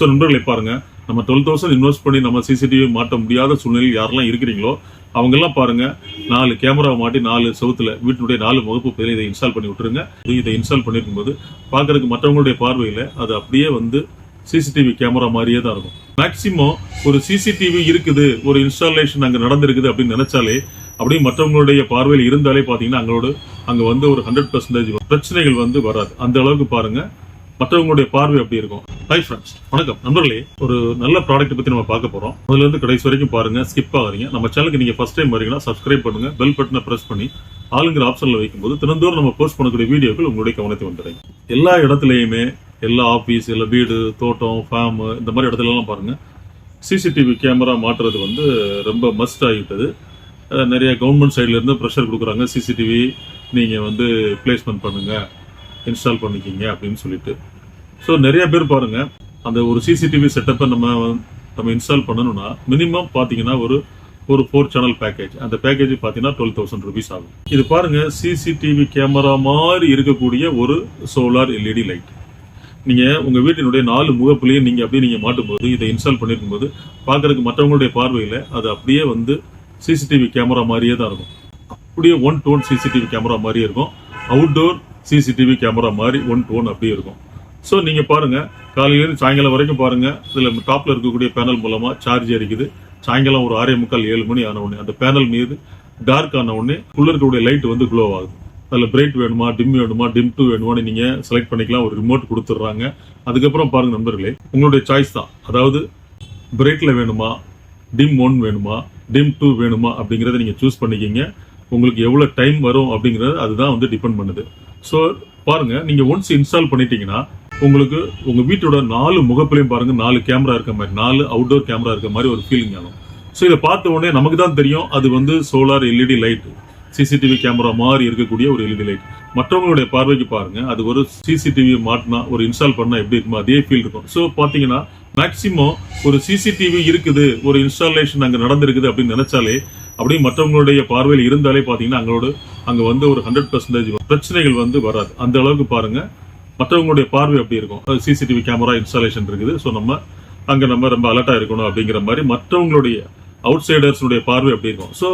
So நண்பர்களை பாருங்க. நம்ம டுவெல் தௌசண்ட் இன்வெஸ்ட் பண்ணி நம்ம சிசிடிவி மாட்ட முடியாத சூழ்நிலையில் யாரெல்லாம் இருக்கிறீங்களோ அவங்கெல்லாம் பாருங்க. நாலு கேமரா மாட்டி நாலு செவத்தில் வீட்டினுடைய நாலு முகப்பு பதில இதை இன்ஸ்டால் பண்ணி விட்டுருங்க. இதை இன்ஸ்டால் பண்ணிருக்கும் போது பார்க்குறதுக்கு மற்றவங்களுடைய பார்வையில் அது அப்படியே வந்து சிசிடிவி கேமரா மாதிரியே தான் இருக்கும். மேக்சிமம் ஒரு சிசிடிவி இருக்குது ஒரு இன்ஸ்டாலேஷன் அங்கே நடந்திருக்குது அப்படின்னு நினைச்சாலே அப்படியே மற்றவங்களுடைய பார்வையில் இருந்தாலே பாத்தீங்கன்னா அங்களோட அங்க வந்து ஒரு ஹண்ட்ரட் பர்சன்டேஜ் பிரச்சனைகள் வந்து வராது. அந்த அளவுக்கு பாருங்க. மற்றவங்களுடைய பார்வை அப்படி இருக்கும்? ஹை ஃப்ரெண்ட்ஸ் வணக்கம். நண்பர்களே ஒரு நல்ல ப்ராடக்ட் பத்தி நம்ம பார்க்க போறோம். அதுல இருந்து கடைசி வரைக்கும் பாருங்க ஸ்கிப் ஆகாதீங்க. நம்ம சேனலுக்கு நீங்க ஃபர்ஸ்ட் டைம் வரீங்கன்னா சப்ஸ்கிரைப் பண்ணுங்க பெல் பட்டனை பிரஸ் பண்ணி ஆளுங்கிற ஆப்ஷன்ல வைக்கும்போது தினந்தோறும் நம்ம போஸ்ட் பண்ணக்கூடிய வீடியோக்கள் உங்களுடைய கவனத்தை வந்துடுறேன் எல்லா இடத்துலயுமே எல்லா ஆபீஸ் எல்லா வீடு தோட்டம் ஃபார்ம் இந்த மாதிரி இடத்துல எல்லாம் பாருங்க சிசிடிவி கேமரா மாட்டுறது வந்து ரொம்ப மஸ்ட் ஆகிட்டது. நிறைய கவர்மெண்ட் சைட்லேருந்து ப்ரெஷர் கொடுக்குறாங்க சிசிடிவி நீங்க வந்து பிளேஸ்மெண்ட் பண்ணுங்க. இன்ஸ்டால் பண்ணிக்கிங்க அப்படின்னு சொல்லிட்டு. ஸோ நிறைய பேர் பாருங்க அந்த ஒரு சிசிடிவி செட்டப்பை நம்ம நம்ம இன்ஸ்டால் பண்ணணும்னா மினிமம் பார்த்தீங்கன்னா ஒரு ஒரு ஃபோர் சேனல் பேக்கேஜ் அந்த பேக்கேஜ் பார்த்தீங்கன்னா டுவெல் தௌசண்ட் ருபீஸ் ஆகும். இது பாருங்க சிசிடிவி கேமரா மாதிரி இருக்கக்கூடிய ஒரு சோலார் எல்இடி லைட் நீங்க உங்க வீட்டினுடைய நாலு முகப்புலையும் நீங்க அப்படியே நீங்க மாட்டும்போது இதை இன்ஸ்டால் பண்ணிருக்கும் போது பார்க்கறதுக்கு மற்றவங்களுடைய பார்வையில அது அப்படியே வந்து சிசிடிவி கேமரா மாதிரியே தான் இருக்கும். அப்படியே one to one CCTV camera மாதிரியே இருக்கும். அவுட்டோர் சிசிடிவி கேமரா மாதிரி ஒன் டு ஒன் அப்படியே இருக்கும். ஸோ நீங்கள் பாருங்கள் காலையிலேருந்து சாயங்காலம் வரைக்கும் பாருங்கள் இதில் டாப்பில் இருக்கக்கூடிய பேனல் மூலமாக சார்ஜ் எரிக்குது சாயங்காலம் ஒரு ஆறே முக்கால் ஏழு மணி ஆன உடனே அந்த பேனல் மீது டார்க் ஆன உடனே உள்ள இருக்கக்கூடிய லைட் வந்து க்ளோ ஆகுது. அதில் பிரைட் வேணுமா டிம் வேணுமா டிம் டூ வேணுமான்னு நீங்கள் செலக்ட் பண்ணிக்கலாம் ஒரு ரிமோட் கொடுத்துட்றாங்க. அதுக்கப்புறம் பாருங்கள் நண்பர்களே உங்களுடைய சாய்ஸ் தான். அதாவது பிரைட்டில் வேணுமா டிம் ஒன் வேணுமா டிம் டூ வேணுமா அப்படிங்கிறத நீங்கள் சூஸ் பண்ணிக்கிங்க. உங்களுக்கு எவ்வளோ டைம் வரும் அப்படிங்கிறது அதுதான் வந்து டிபெண்ட் பண்ணுது. ஸோ பாருங்க நீங்க ஒன்ஸ் இன்ஸ்டால் பண்ணிட்டீங்கன்னா உங்களுக்கு உங்க வீட்டோட நாலு முகப்புலையும் பாருங்க நாலு கேமரா இருக்க மாதிரி நாலு அவுட்டோர் கேமரா இருக்க மாதிரி ஒரு ஃபீலிங் ஆகும் ஸோ இதை பார்த்த உடனே நமக்கு தான் தெரியும் அது வந்து solar LED light CCTV camera மாதிரி இருக்கக்கூடிய ஒரு எல்இடி லைட் மற்றவங்களுடைய பார்வைக்கு பாருங்க அது ஒரு சிசிடிவி மாட்டினா ஒரு இன்ஸ்டால் பண்ணால் எப்படி இருக்குமோ அதே ஃபீல் இருக்கும். ஸோ பார்த்தீங்கன்னா மேக்சிமம் ஒரு சிசிடிவி இருக்குது ஒரு இன்ஸ்டாலேஷன் அங்கே நடந்திருக்குது அப்படின்னு நினைச்சாலே அப்படியே மற்றவங்களுடைய பார்வையில் இருந்தாலே பார்த்தீங்கன்னா அங்களோட அங்க வந்து ஒரு ஹண்ட்ரட் பர்சன்டேஜ் பிரச்சனைகள் வந்து வராது. அந்த அளவுக்கு பாருங்க. மற்றவங்களுடைய பார்வை அப்படி இருக்கும்? சிசிடிவி கேமரா இன்ஸ்டாலேஷன் இருக்குது. ஸோ நம்ம அங்க நம்ம ரொம்ப அலர்ட்டா இருக்கணும் அப்படிங்கிற மாதிரி மற்றவங்களுடைய அவுட் சைடர்ஸுடைய பார்வை அப்படி இருக்கும்? ஸோ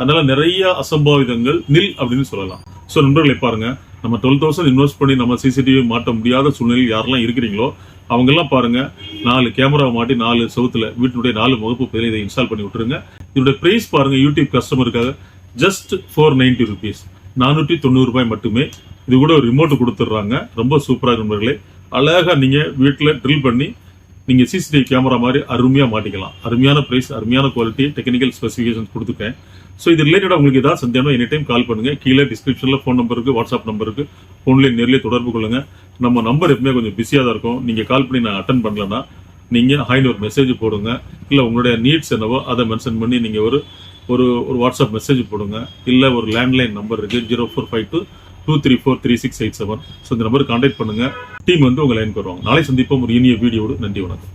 அதனால நிறைய அசம்பாவிதங்கள் நில் அப்படின்னு சொல்லலாம். ஸோ நண்பர்களை பாருங்க. நம்ம டுவெல் தௌசண்ட் இன்வெஸ்ட் பண்ணி நம்ம சிசிடிவி மாட்ட முடியாத சூழ்நிலையில் யாரெல்லாம் இருக்கிறீங்களோ அவங்கெல்லாம் பாருங்க. நாலு கேமரா மாட்டி நாலு செவுத்துல வீட்டினுடைய நாலு முகப்பு பேர் இதை இன்ஸ்டால் பண்ணி விட்டுருங்க. இதோட பிரைஸ் பாருங்க யூடியூப் கஸ்டமருக்காக ஜஸ்ட் ஃபோர் நைன்டி ருபீஸ் நானூற்றி தொண்ணூறு ரூபாய் மட்டுமே. இது கூட ஒரு ரிமோட் கொடுத்துட்றாங்க ரொம்ப சூப்பராக நண்பர்களே. அழகாக நீங்கள் வீட்டில் ட்ரில் பண்ணி நீங்கள் சிசிடிவி கேமரா மாதிரி அருமையாக மாட்டிக்கலாம். அருமையான ப்ரைஸ் அருமையான குவாலிட்டி டெக்னிக்கல் ஸ்பெசிஃபிகேஷன் கொடுத்துருக்கேன் ஸோ இது ரிலேட்டடாக உங்களுக்கு ஏதாவது சந்தேகம் எனி டைம் கால் பண்ணுங்க. கீழே டிஸ்கிரிப்ஷனில் ஃபோன் நம்பருக்கு வாட்ஸ்அப் நம்பருக்கு ஃபோன்லேயே நேரிலே தொடர்பு கொள்ளுங்கள் நம்ம நம்பர் எப்பவுமே கொஞ்சம் பிஸியாக தான் இருக்கும். நீங்கள் கால் பண்ணி நான் அட்டன் பண்ணலன்னா நீங்கள் ஹாய்னு ஒரு மெசேஜ் போடுங்க. இல்லை உங்களுடைய நீட்ஸ் என்னவோ அதை மென்ஷன் பண்ணி நீங்கள் ஒரு ஒரு ஒரு வாட்ஸ்அப் மெசேஜ் போடுங்க. இல்ல ஒரு லேண்ட்லைன் நம்பர் இருக்கு. Zero four five two two three four three six eight seven so இந்த நம்பருக்கு கான்டாக்ட் பண்ணுங்க. டீம் வந்து உங்க லைனுக்கு வருவாங்க. நாளை சந்திப்போம். ஒரு இனிய வீடியோடு நன்றி வணக்கம்.